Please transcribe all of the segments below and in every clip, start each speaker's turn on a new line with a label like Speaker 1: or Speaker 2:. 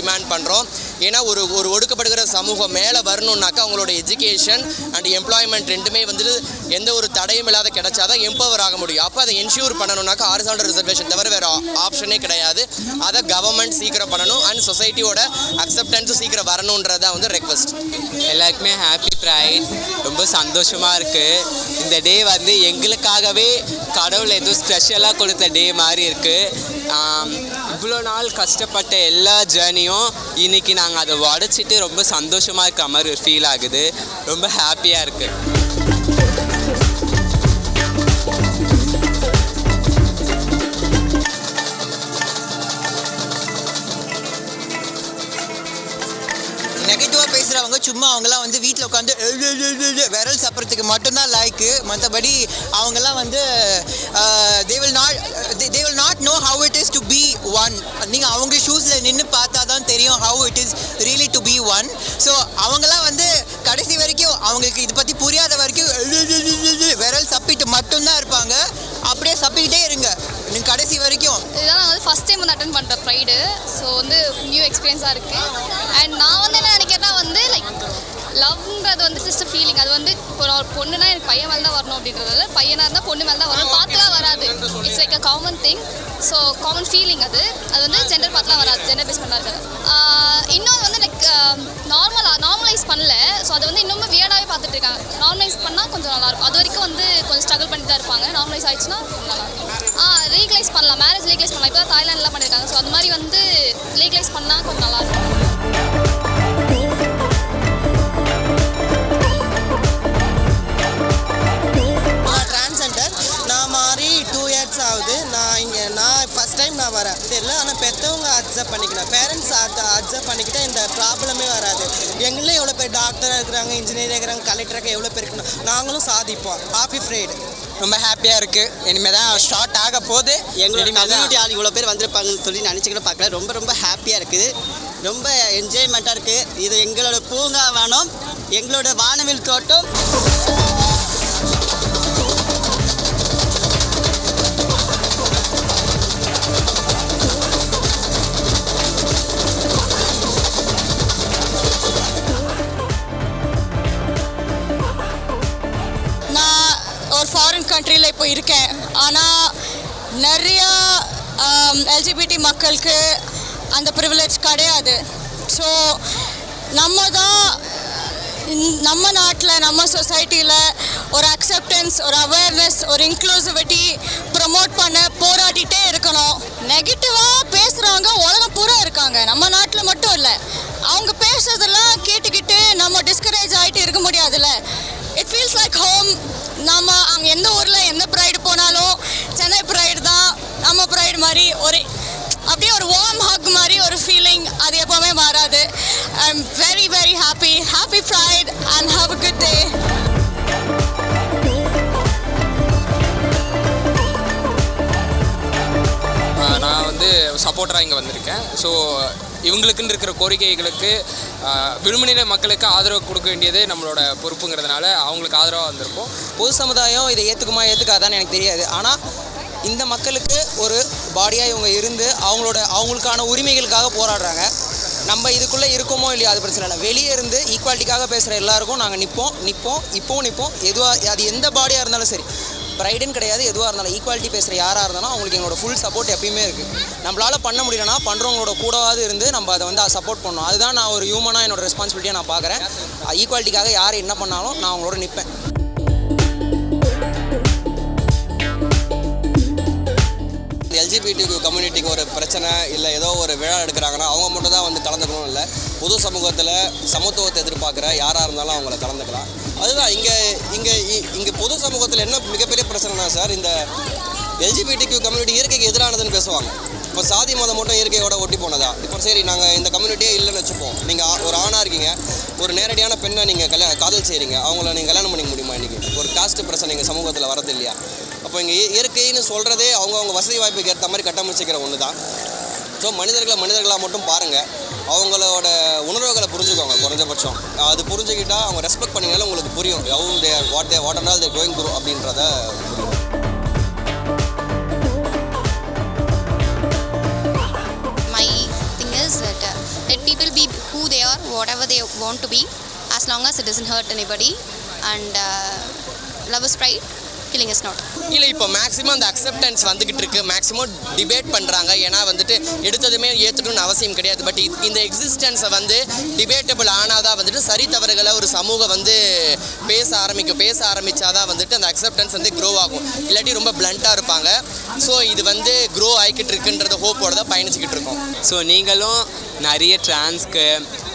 Speaker 1: Demand பண்ணுறோம் ஏன்னா ஒரு ஒரு ஒடுக்கப்படுகிற சமூகம் மேலே வரணுன்னாக்கா அவங்களோட எஜுகேஷன் அண்ட் எம்ப்ளாய்மெண்ட் ரெண்டுமே வந்துட்டு எந்த ஒரு தடையும் இல்லாத கிடைச்சாதான் எம்பவர் ஆக முடியும். அப்போ அதை என்ஷூர் பண்ணணும்னாக்கா ஹாரிசான்டல் ரிசர்வேஷன் தவிர வேறு ஆப்ஷனே கிடையாது. அதை கவர்மெண்ட் சீக்கிரம் பண்ணணும் அண்ட் சொசைட்டியோட அக்செப்டன்ஸும் சீக்கிரம் வரணுன்றது தான் வந்து ரெக்வஸ்ட்
Speaker 2: எல்லாருக்குமே ஹாப்பி ப்ரைட் ரொம்ப சந்தோஷமாக இருக்குது இந்த டே வந்து எங்களுக்காகவே கடவுள் எதுவும் ஸ்பெஷலாக கொடுத்த டே மாதிரி இருக்குது இவ்வளோ நாள் கஷ்டப்பட்ட எல்லா ஜேர்னியும் இன்னைக்கு நாங்கள் அதை உடச்சிட்டு ரொம்ப சந்தோஷமாக இருக்க மாதிரி ஒரு ஃபீல் ஆகுது. ரொம்ப ஹாப்பியாக இருக்குது
Speaker 3: நெகட்டிவாக பேசுகிறவங்க சும்மா அவங்களாம் வந்து வீட்டில் உட்காந்து விரல் சாப்பிட்றதுக்கு மட்டும்தான் லைக்கு மற்றபடி அவங்கெல்லாம் வந்து they will not they will not know how it is one நீங்கள் அவங்க ஷூஸில் நின்று பார்த்தா தான் தெரியும் how it is really to be one so அவங்களாம் வந்து கடைசி வரைக்கும் அவங்களுக்கு இது பற்றி புரியாத வரைக்கும் விரல் சப்பிட்டு மட்டும்தான் இருப்பாங்க. அப்படியே சப்பிக்கிட்டே இருங்க. நீங்கள் கடைசி வரைக்கும்.
Speaker 4: இதெல்லாம் நான் வந்து ஃபஸ்ட் டைம் வந்து அட்டன் பண்ணுற ப்ரைடு ஸோ வந்து நியூ எக்ஸ்பீரியன்ஸாக இருக்குது அண்ட் நான் வந்து என்ன நினைக்கிறேன்னா வந்து லைக் லவ்ன்றது வந்து ஜஸ்ட் ஃபீலிங் அது வந்து பொண்ணுனா எனக்கு பையன் மேலே தான் வரணும் அப்படின்றதால பையனாக இருந்தால் பொண்ணு மேலே தான் வரணும். பார்த்துலாம் வராது. It's like a common thing so common feeling அது. அது வந்து ஜெண்டர் பார்த்துலாம் வராது. ஜெண்டர் பேஸ் பண்ணா இருக்காது. ஆஹ் இன்னொன்று வந்து லைக்
Speaker 5: அக்செப்ட் பண்ணிக்கணும். பேரண்ட்ஸ் அக்செப்ட் பண்ணிக்கிட்டால் இந்த ப்ராப்ளமே வராது. எங்களும் எவ்வளோ பேர் டாக்டராக இருக்கிறாங்க இன்ஜினியர் இருக்கிறாங்க கலெக்டராக எவ்வளோ பேர் இருக்கணும். நாங்களும் சாதிப்போம். ஹாப்பி ஃப்ரைடு
Speaker 2: ரொம்ப ஹாப்பியாக இருக்குது இனிமேல் தான் ஸ்டார்ட் ஆக போகுது.
Speaker 6: எங்களோட
Speaker 2: இனிமேல் தான்
Speaker 6: கம்யூனிட்டி ஆள் இவ்வளோ பேர் வந்திருப்பாங்கன்னு சொல்லி நினச்சி கூட பார்க்கல. ரொம்ப ரொம்ப ஹாப்பியாக இருக்குது. ரொம்ப என்ஜாய்மெண்ட்டாக இருக்குது இது எங்களோட பூங்காவனம் எங்களோட வானவில் தோட்டம்.
Speaker 7: எல்ஜிபிடி மக்களுக்கு அந்த ப்ரிவிலேஜ் கிடையாது. ஸோ நம்ம தான் நம்ம நாட்டில் நம்ம சொசைட்டியில் ஒரு அக்செப்டன்ஸ் ஒரு அவேர்னஸ் ஒரு இன்க்ளூசிவிட்டி ப்ரமோட் பண்ண போராடிட்டே இருக்கணும். நெகட்டிவாக பேசுகிறவங்க உலகம் பூரா இருக்காங்க. நம்ம நாட்டில் மட்டும் இல்லை. அவங்க பேசுறதெல்லாம்
Speaker 8: சப்போர்ட்டராக இங்கே வந்திருக்கேன். ஸோ இவங்களுக்குன்னு இருக்கிற கோரிக்கைகளுக்கு ஆஹ் விழுமநிலை மக்களுக்கு ஆதரவு கொடுக்க வேண்டியது நம்மளோட பொறுப்புங்கிறதுனால அவங்களுக்கு ஆதரவாக வந்திருக்கும்.
Speaker 1: பொது சமுதாயம் இதை ஏற்றுக்குமா ஏற்றுக்காதான்னு எனக்கு தெரியாது. ஆனால் இந்த மக்களுக்கு ஒரு பாடியாக இவங்க இருந்து அவங்களோட அவங்களுக்கான உரிமைகளுக்காக போராடுறாங்க. நம்ம இதுக்குள்ளே இருக்கோமோ இல்லையோ அது பிரச்சனை இல்லை. வெளியே இருந்து ஈக்குவாலிட்டிக்காக பேசுகிற எல்லாருக்கும் நாங்கள் நிற்போம் நிற்போம் இப்போவும் நிற்போம் எதுவாக அது எந்த பாடியாக இருந்தாலும் சரி. ப்ரைடுன்னு கிடையாது எதுவாக இருந்தாலும் ஈக்குவாலிட்டி பேசுகிற யாராக இருந்தாலும் அவங்களுக்கு எங்களோட ஃபுல் சப்போர்ட் எப்பயுமே இருக்குது நம்மளால் பண்ண முடியலன்னா பண்ணுறவங்களோட கூடவாது இருந்து நம்ம அதை வந்து சப்போர்ட் பண்ணணும். அதுதான் நான் ஒரு ஹியூமனாக என்னோட ரெஸ்பான்சிபிலிட்டியாக நான் பார்க்குறேன். ஈக்குவாலிட்டிக்காக யார் என்ன பண்ணாலும் நான் அவங்களோட நிற்பேன்
Speaker 9: எல்ஜிபிடி கம்யூனிட்டிக்கு ஒரு பிரச்சனை இல்லை ஏதோ ஒரு விழா எடுக்கிறாங்கன்னா அவங்க மட்டும் தான் வந்து கலந்துக்கணும் இல்லை. பொது சமூகத்தில் சமத்துவத்தை எதிர்பார்க்குற யாராக இருந்தாலும் அவங்கள கலந்துக்கலாம். அதுதான் இங்கே இங்கே இங்கே பொது சமூகத்தில் என்ன மிகப்பெரிய பிரச்சனைனா சார் இந்த எல்ஜிபிடிக்கு கம்யூனிட்டி இயற்கைக்கு எதிரானதுன்னு பேசுவாங்க. இப்போ சாதி மதம் மட்டும் இயற்கையோட ஒட்டி போனதா? இப்போ சரி நாங்கள் இந்த கம்யூனிட்டியே இல்லைன்னு வச்சுப்போம். நீங்கள் ஒரு ஆணாக இருக்கீங்க ஒரு நேரடியான பெண்ணை நீங்கள் கல்யா காதல் செய்கிறீங்க அவங்கள நீங்கள் கல்யாணம் பண்ணிக்க முடியுமா இன்றைக்கி ஒரு காஸ்ட் பிரச்சனை எங்கள் சமூகத்தில் வரது இல்லையா? அப்போ இங்கே இயற்கைன்னு சொல்கிறதே அவங்கவுங்க வசதி வாய்ப்புக்கு ஏற்ற மாதிரி கட்டமைச்சிக்கிற ஒன்று தான் ஸோ மனிதர்களை மனிதர்களாக மட்டும் பாருங்கள் அவங்களோட உணர்வுகளை புரிஞ்சுக்கோங்க குறைஞ்சபட்சம். அது புரிஞ்சுக்கிட்டால் அவங்க ரெஸ்பெக்ட் பண்ணிங்கனாலும் உங்களுக்கு புரியும். எவ்வளோ they what they what and all they going through அப்படின்றத புரியும்.
Speaker 4: My thing is that uh, let people they whatever they want to be as long as it doesn't hurt anybody. And uh, love is pride. Killing is not.
Speaker 1: இல்லை இப்போ maximum அந்த acceptance வந்துகிட்டு இருக்கு. Maximum debate பண்ணுறாங்க ஏன்னா வந்துட்டு எடுத்ததுமே ஏற்றுக்கணும்னு அவசியம் கிடையாது. பட் இந்த எக்ஸிஸ்டன்ஸை வந்து டிபேட்டபிள் ஆனாதான் வந்துட்டு சரி தவறுகளை ஒரு சமூகம் வந்து பேச ஆரம்பிக்கும். பேச ஆரம்பிச்சாதான் வந்துட்டு அந்த அக்செப்டன்ஸ் வந்து க்ரோ ஆகும். இல்லாட்டி ரொம்ப பிளண்ட்டாக இருப்பாங்க. ஸோ இது வந்து க்ரோ ஆகிக்கிட்டு இருக்குன்றத ஹோப்போட தான் பயணிச்சுக்கிட்டு இருக்கோம்.
Speaker 2: ஸோ நீங்களும் நிறைய ட்ரான்ஸ்க்கு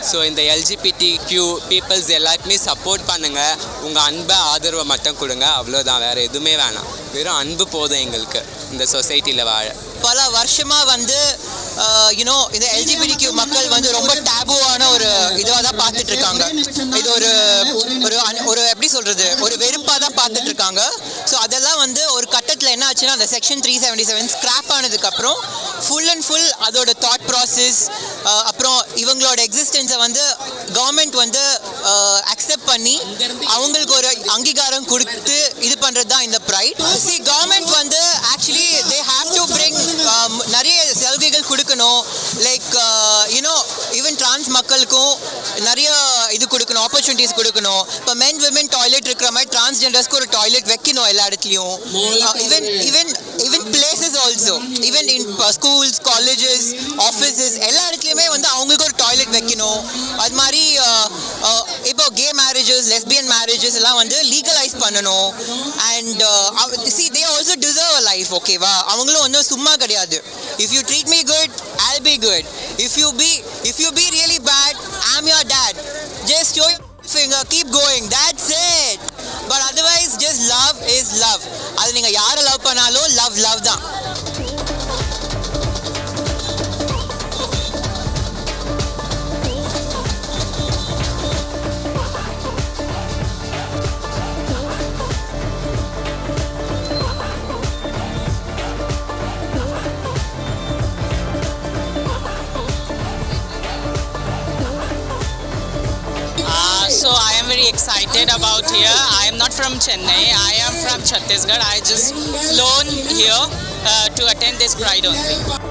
Speaker 2: ஸோ இந்த எல்ஜிபிடி கியூ பீப்புள்ஸ் எல்லாருக்குமே சப்போர்ட் பண்ணுங்கள் உங்கள் அன்பை ஆதரவை மட்டும் கொடுங்க. அவ்வளோதான் வேறு எதுவுமே வேணாம். வெறும் அன்பு போதும் எங்களுக்கு இந்த சொசைட்டியில் வாழ.
Speaker 3: பல வருஷமா வந்து யூனோ இந்த எல்ஜிபிடி கியூ மக்கள் வந்து ரொம்ப டேபுவான ஒரு இதுவாக தான் பார்த்துட்டு இருக்காங்க இது ஒரு ஒரு ஒரு எப்படி சொல்றது? ஒரு வெறுப்பாக தான் பார்த்துட்டு இருக்காங்க ஸோ அதெல்லாம் வந்து ஒரு கட்ட என்னாச்சுன்னா அந்த section three seventy seven scrap ஆனதுக்கப்புறம் ஃபுல் அண்ட் ஃபுல் அதோட தாட் ப்ராசஸ் அப்புறம் இவங்களோட எக்ஸிஸ்டன்ஸை வந்து கவர்மெண்ட் வந்து அக்செப்ட் பண்ணி அவங்களுக்கு ஒரு அங்கீகாரம் கொடுத்து இது பண்ணுறது தான் இந்த ப்ரைட் சி கவர்மெண்ட் வந்து ஆப்பர்ச்சுனிட்டிஸ் கொடுக்கணும். இப்போ மென் விமன் டாய்லெட் இருக்கிற மாதிரி டிரான்ஸ்ஜெண்டர்ஸ்க்கு ஒரு டாய்லெட் வைக்கணும் எல்லா இடத்துலையும். Even even even places also even in schools colleges offices எல்லா இடத்துலையுமே வந்து அவங்களுக்கு ஒரு டாய்லெட் வைக்கணும். அது மாதிரி அஹ், அஹ், இப்போ கே மேரேஜஸ் லெஸ்பியன் மேரேஜஸ் எல்லாம் வந்து லீகலைஸ் பண்ணணும். And see they also deserve life ஓகேவா அவங்களும் வந்து சும்மா கிடையாது. If you treat me good I be good if you be if you be really bad I'm your dad just show finger keep going that's it but otherwise just love is love அது நீங்க யாரை love பண்ணாலும் love love தான்
Speaker 10: excited about here. I am not from Chennai. I am from Chhattisgarh. I just flown here uh, to attend this pride only.